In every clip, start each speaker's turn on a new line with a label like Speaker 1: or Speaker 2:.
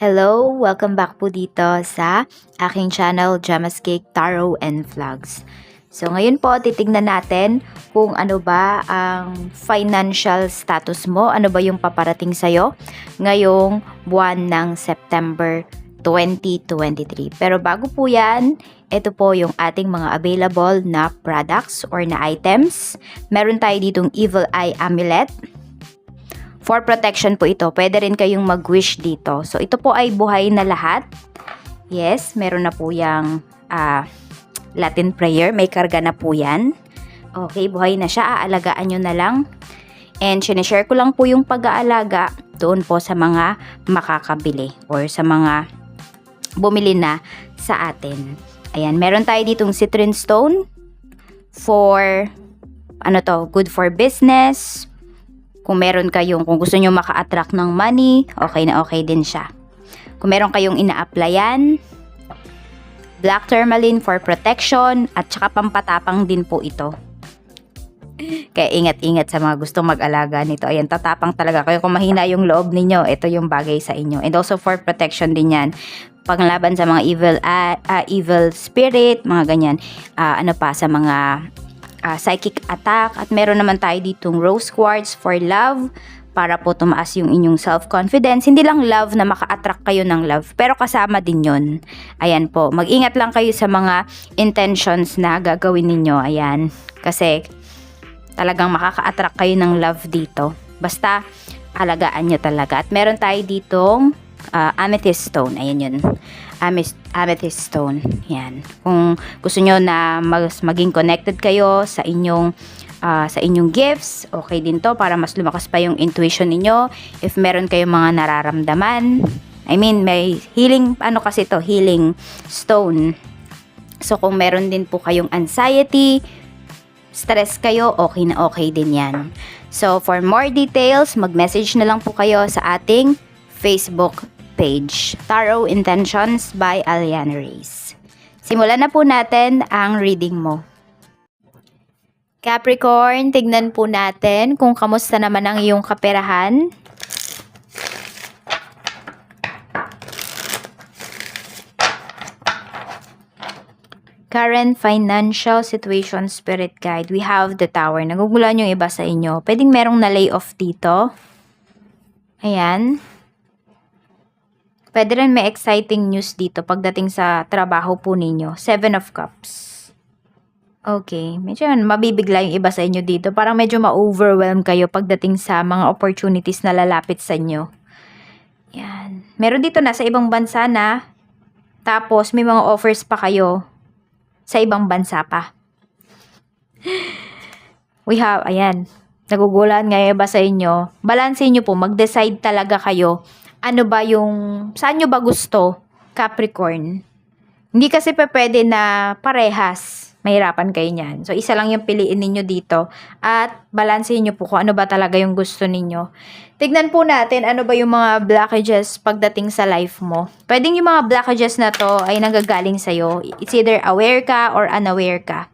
Speaker 1: Hello! Welcome back po dito sa aking channel, Gemma's Cake, Tarot and Vlogs. So ngayon po, titignan natin kung ano ba ang financial status mo, ano ba yung paparating sa'yo ngayong buwan ng September 2023. Pero bago po yan, ito po yung ating mga available na products or na items. Meron tayo ditong Evil Eye Amulet, For protection po ito. Pwede rin kayong mag-wish dito. So, ito po ay buhay na lahat. Yes, meron na po yung ah, Latin prayer. May karga na po yan. Okay, buhay na siya. Aalagaan nyo na lang. And sinishare ko lang po yung pag-aalaga doon po sa mga makakabili or sa mga bumili na sa atin. Ayan, meron tayo ditong citron stone for ano to, good for business, kung meron kayong, kung gusto nyo maka-attract ng money, okay na okay din siya. Kung meron kayong ina-applyan, black tourmaline for protection, at saka pampatapang din po ito. Kaya ingat-ingat sa mga gustong mag-alaga nito. Ayan, tatapang talaga kayo. Kung mahina yung loob ninyo, ito yung bagay sa inyo. And also for protection din yan. Panglaban sa mga evil ah, ah, evil spirit, mga ganyan. Ah, ano pa, sa mga ah, psychic attack at meron naman tayo ditong rose quartz for love para po tumaas yung inyong self-confidence. Hindi lang love na maka-attract kayo ng love, pero kasama din yon. Ayan po, mag-ingat lang kayo sa mga intentions na gagawin ninyo. Ayan, kasi talagang makaka-attract kayo ng love dito. Basta, alagaan nyo talaga. At meron tayo ditong ah, amethyst stone. Ayan yun. Amethyst, amethyst stone. Yan. Kung gusto nyo na mas maging connected kayo sa inyong ah, sa inyong gifts, okay din to para mas lumakas pa yung intuition ninyo. If meron kayong mga nararamdaman, I mean, may healing, ano kasi to, healing stone. So, kung meron din po kayong anxiety, stress kayo, okay na okay din yan. So, for more details, mag-message na lang po kayo sa ating Facebook page, Tarot Intentions by Aliana Reyes. Simulan na po natin ang reading mo. Capricorn, tignan po natin kung kamusta naman ang iyong kaperahan. Current financial situation spirit guide. We have the tower. Nagugulan yung iba sa inyo. Pwedeng merong na-lay off dito. Ayan. Pwede rin may exciting news dito pagdating sa trabaho po ninyo. Seven of Cups. Okay. Medyo mabibigla yung iba sa inyo dito. Parang medyo ma-overwhelm kayo pagdating sa mga opportunities na lalapit sa inyo. Yan. Meron dito na sa ibang bansa na tapos may mga offers pa kayo sa ibang bansa pa. We have, ayan, nagugulan ngayon ba sa inyo? Balansin nyo po, mag-decide talaga kayo ano ba yung, saan nyo ba gusto, Capricorn? Hindi kasi pa pwede na parehas. Mahirapan kayo niyan. So, isa lang yung piliin ninyo dito. At balansin nyo po kung ano ba talaga yung gusto ninyo. Tignan po natin ano ba yung mga blockages pagdating sa life mo. Pwedeng yung mga blockages na to ay nanggagaling sa'yo. It's either aware ka or unaware ka.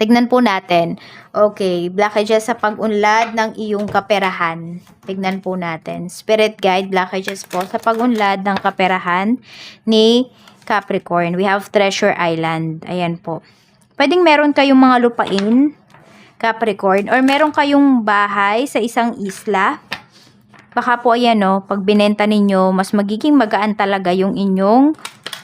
Speaker 1: Tignan po natin. Okay, blockages sa pag-unlad ng iyong kaperahan. Tignan po natin. Spirit guide blockages po sa pag-unlad ng kaperahan ni Capricorn. We have Treasure Island. Ayan po. Pwedeng meron kayong mga lupain, Capricorn, or meron kayong bahay sa isang isla. Baka po ayan no, pag binenta ninyo, mas magiging magaan talaga yung inyong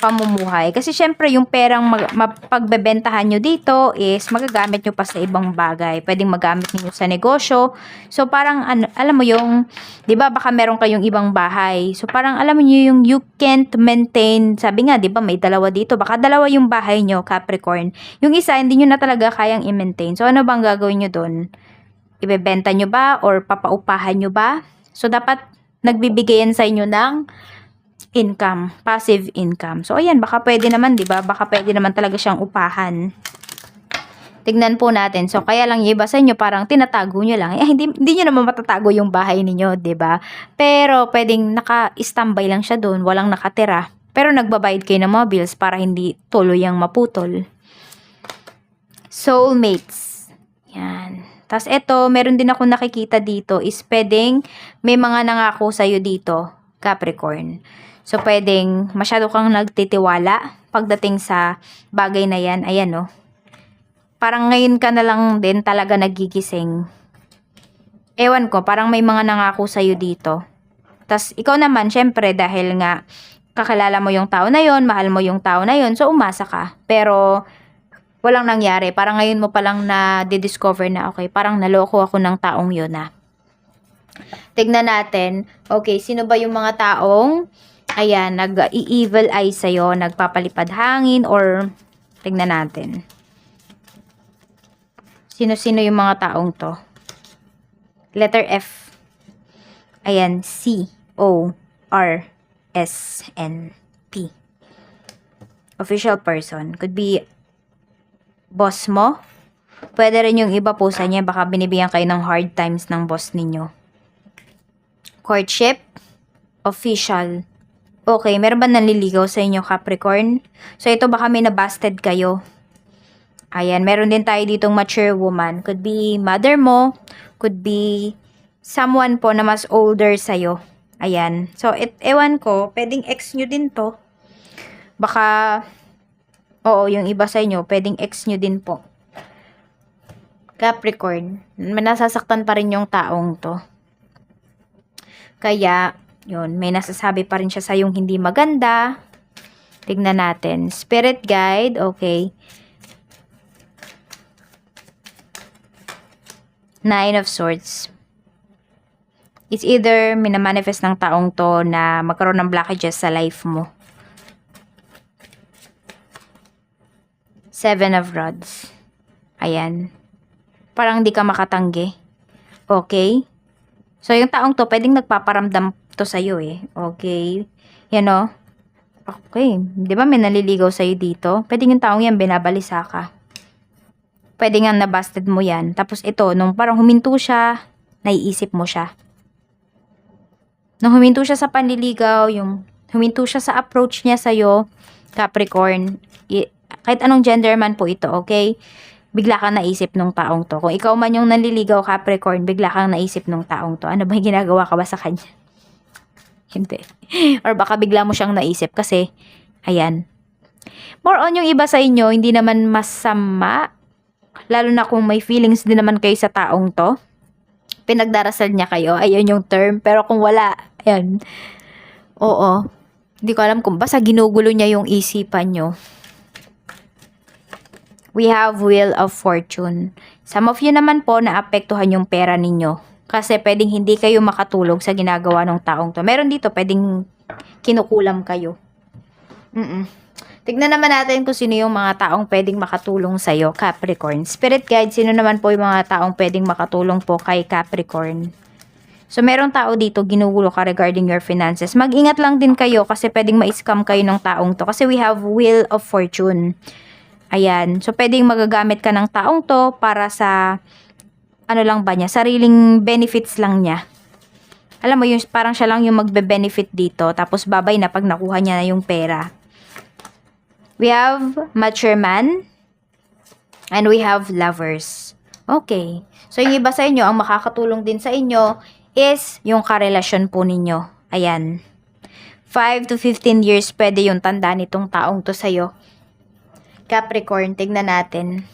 Speaker 1: pamumuhay. Kasi syempre yung perang mag, mapagbebentahan nyo dito is magagamit nyo pa sa ibang bagay. Pwedeng magamit niyo sa negosyo. So parang ano, alam mo yung, 'di ba baka meron kayong ibang bahay. So parang alam niyo yung you can't maintain. Sabi nga 'di ba may dalawa dito. Baka dalawa yung bahay nyo, Capricorn. Yung isa hindi nyo na talaga kayang i-maintain. So ano bang gagawin nyo doon? Ibebenta nyo ba or papaupahan nyo ba? So dapat nagbibigayan sa inyo ng income, passive income. So, ayan, baka pwede naman, di ba? Baka pwede naman talaga siyang upahan. Tignan po natin. So, kaya lang iba sa inyo, parang tinatago nyo lang. Eh, hindi, hindi nyo naman matatago yung bahay ninyo, di ba? Pero, pwedeng naka-standby lang siya doon, walang nakatira. Pero, nagbabayad kayo ng mga bills para hindi tuloy ang maputol. Soulmates. Yan. Tapos, eto, meron din ako nakikita dito is pwedeng may mga nangako sa'yo dito Capricorn. So, pwedeng masyado kang nagtitiwala pagdating sa bagay na yan. Ayan, no? Parang ngayon ka na lang din talaga nagigising. Ewan ko, parang may mga nangako sa'yo dito. Tas ikaw naman, syempre, dahil nga kakilala mo yung tao na yon, mahal mo yung tao na yon, so umasa ka. Pero, walang nangyari. Parang ngayon mo palang na-discover na, okay, parang naloko ako ng taong yun na. Tignan natin, okay, sino ba yung mga taong, ayan, nag-evil eye sa'yo, nagpapalipad hangin, or, tignan natin. Sino-sino yung mga taong to? Letter F. Ayan, C, O, R, S, N, P. Official person. Could be boss mo. Pwede rin yung iba po sa niya. Binibigyan kayo ng hard times ng boss ninyo. Courtship. Official. Okay, meron ba nanliligaw sa inyo, Capricorn? So, ito baka may nabasted kayo. Ayan, meron din tayo ditong mature woman. Could be mother mo. Could be someone po na mas older sa'yo. Ayan. So, it, ewan ko, pwedeng ex nyo din to. Baka, oo, yung iba sa inyo, pwedeng ex nyo din po. Capricorn, nasasaktan pa rin yung taong to. Kaya, yun, may nasasabi pa rin siya sa yung hindi maganda. Tignan natin. Spirit guide, okay. Nine of Swords. It's either minamanifest ng taong to na magkaroon ng blockages sa life mo. Seven of Rods. Ayan. Parang hindi ka makatanggi. Okay? So, yung taong to, pwedeng nagpaparamdam to sa'yo eh. Okay? Yan o. Okay. Di ba may naliligaw sa'yo dito? Pwedeng yung taong yan, binabalisa ka. Pwede nga nabasted mo yan. Tapos ito, nung parang huminto siya, naiisip mo siya. Nung huminto siya sa panliligaw, yung huminto siya sa approach niya sa'yo, Capricorn, kahit anong gender man po ito, okay? Bigla kang naisip nung taong to. Kung ikaw man yung nanliligaw, Capricorn, bigla kang naisip nung taong to. Ano ba yung ginagawa ka ba sa kanya? Hindi. Or baka bigla mo siyang naisip kasi, ayan. More on yung iba sa inyo, hindi naman masama. Lalo na kung may feelings din naman kayo sa taong to. Pinagdarasal niya kayo, ayun yung term. Pero kung wala, ayan. Oo. Hindi ko alam kung basta ginugulo niya yung isipan nyo. We have Wheel of Fortune. Some of you naman po naapektuhan yung pera ninyo. Kasi pwedeng hindi kayo makatulog sa ginagawa ng taong to. Meron dito, pwedeng kinukulam kayo. Mm-mm. Tignan naman natin kung sino yung mga taong pwedeng makatulong sa'yo, Capricorn. Spirit guide, sino naman po yung mga taong pwedeng makatulong po kay Capricorn? So, merong tao dito, ginugulo ka regarding your finances. Mag-ingat lang din kayo kasi pwedeng ma-scam kayo ng taong to. Kasi we have Wheel of Fortune. Ayan. So, pwedeng magagamit ka ng taong to para sa, ano lang ba niya, sariling benefits lang niya. Alam mo, yung, parang siya lang yung magbe-benefit dito. Tapos, babay na pag nakuha niya na yung pera. We have mature man. And we have lovers. Okay. So, yung iba sa inyo, ang makakatulong din sa inyo is yung karelasyon po ninyo. Ayan. 5 to 15 years pwede yung tanda nitong taong to sa'yo. Capricorn, tignan natin.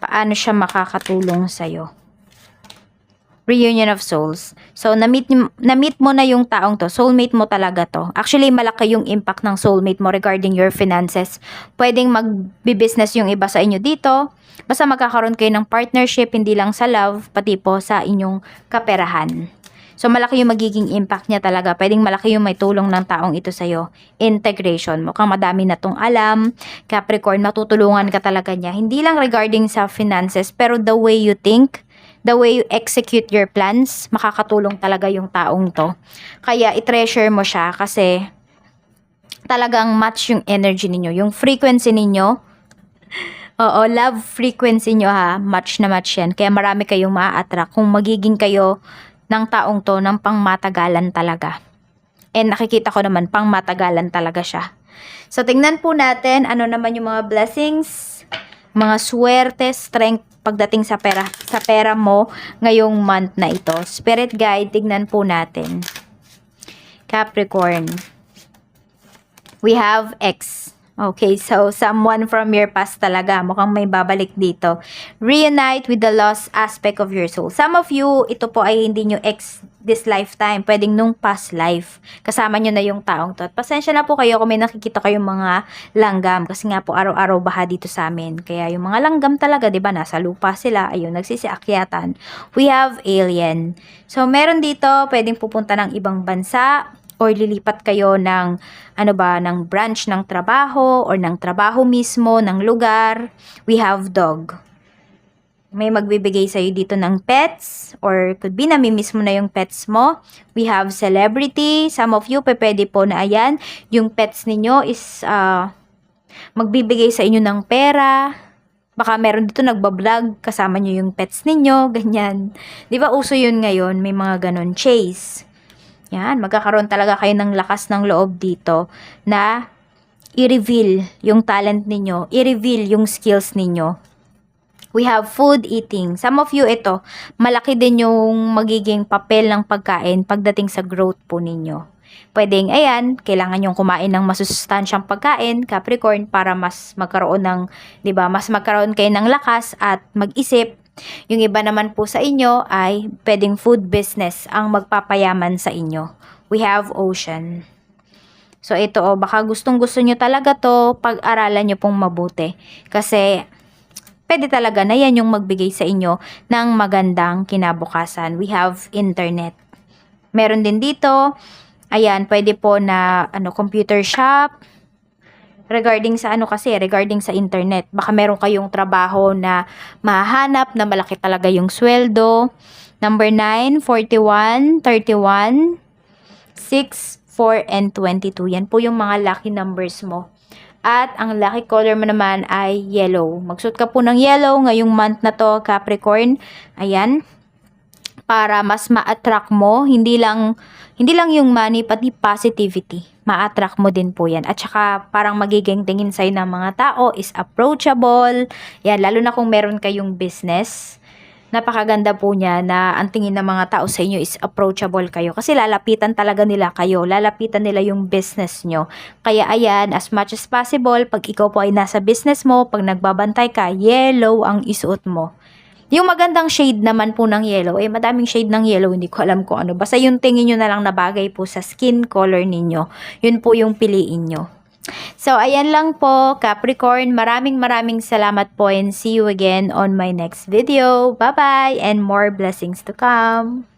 Speaker 1: Paano siya makakatulong sa'yo? Reunion of Souls. So, na-meet, na-meet mo na yung taong to. Soulmate mo talaga to. Actually, malaki yung impact ng soulmate mo regarding your finances. Pwedeng mag-business yung iba sa inyo dito. Basta magkakaroon kayo ng partnership, hindi lang sa love, pati po sa inyong kaperahan. So, malaki yung magiging impact niya talaga. Pwedeng malaki yung may tulong ng taong ito sa'yo. Integration. Mukhang madami na tong alam. Capricorn, matutulungan ka talaga niya. Hindi lang regarding sa finances, pero the way you think, the way you execute your plans, makakatulong talaga yung taong to. Kaya, i-treasure mo siya kasi talagang match yung energy ninyo. Yung frequency ninyo, Oo, love frequency nyo ha, match na match yan. Kaya marami kayong maa-attract kung magiging kayo ng taong to ng pangmatagalan talaga. And nakikita ko naman, pangmatagalan talaga siya. So, tingnan po natin ano naman yung mga blessings mga swerte, strength pagdating sa pera sa pera mo ngayong month na ito. Spirit guide, tignan po natin. Capricorn. We have X. Okay, so someone from your past talaga. Mukhang may babalik dito. Reunite with the lost aspect of your soul. Some of you, ito po ay hindi nyo ex this lifetime. Pwedeng nung past life. Kasama nyo na yung taong to. Pasensya na po kayo kung may nakikita kayong mga langgam. Kasi nga po araw-araw baha dito sa amin. Kaya yung mga langgam talaga, di ba, nasa lupa sila. Ayun, nagsisiakyatan. We have alien. So, meron dito, pwedeng pupunta ng ibang bansa or lilipat kayo ng ano ba ng branch ng trabaho or ng trabaho mismo ng lugar. We have dog. May magbibigay sa dito ng pets or could be namimiss mo na yung pets mo. We have celebrity. Some of you pwede po na ayan. Yung pets ninyo is ah, magbibigay sa inyo ng pera. Baka meron dito nagbablog kasama nyo yung pets ninyo ganyan. Di ba uso yun ngayon? May mga ganon chase yan, magkakaroon talaga kayo ng lakas ng loob dito na i-reveal yung talent ninyo, i-reveal yung skills ninyo. We have food eating. Some of you ito, malaki din yung magiging papel ng pagkain pagdating sa growth po ninyo. Pwedeng, ayan, kailangan yung kumain ng masusustansyang pagkain, Capricorn, para mas magkaroon ng, di ba, mas magkaroon kayo ng lakas at mag-isip yung iba naman po sa inyo ay pwedeng food business ang magpapayaman sa inyo. We have ocean. So ito oh, baka gustong gusto nyo talaga to, pag-aralan nyo pong mabuti. Kasi pwede talaga na yan yung magbigay sa inyo ng magandang kinabukasan. We have internet. Meron din dito, ayan, pwede po na ano, computer shop, regarding sa ano kasi, regarding sa internet. Baka meron kayong trabaho na mahanap na malaki talaga yung sweldo. Number 9, 41, 31, 6, 4, and 22. Yan po yung mga lucky numbers mo. At ang lucky color mo naman ay yellow. Magsuot ka po ng yellow ngayong month na to, Capricorn. Ayan. Para mas ma-attract mo, hindi lang hindi lang yung money, pati positivity. Ma-attract mo din po yan. At saka parang magiging tingin sa'yo ng mga tao is approachable. Yan, lalo na kung meron kayong business. Napakaganda po niya na ang tingin ng mga tao sa inyo is approachable kayo. Kasi lalapitan talaga nila kayo. Lalapitan nila yung business nyo. Kaya ayan, as much as possible, pag ikaw po ay nasa business mo, pag nagbabantay ka, yellow ang isuot mo. Yung magandang shade naman po ng yellow, eh madaming shade ng yellow, hindi ko alam kung ano. Basta yung tingin nyo na lang na bagay po sa skin color ninyo. Yun po yung piliin nyo. So, ayan lang po, Capricorn. Maraming maraming salamat po and see you again on my next video. Bye-bye and more blessings to come.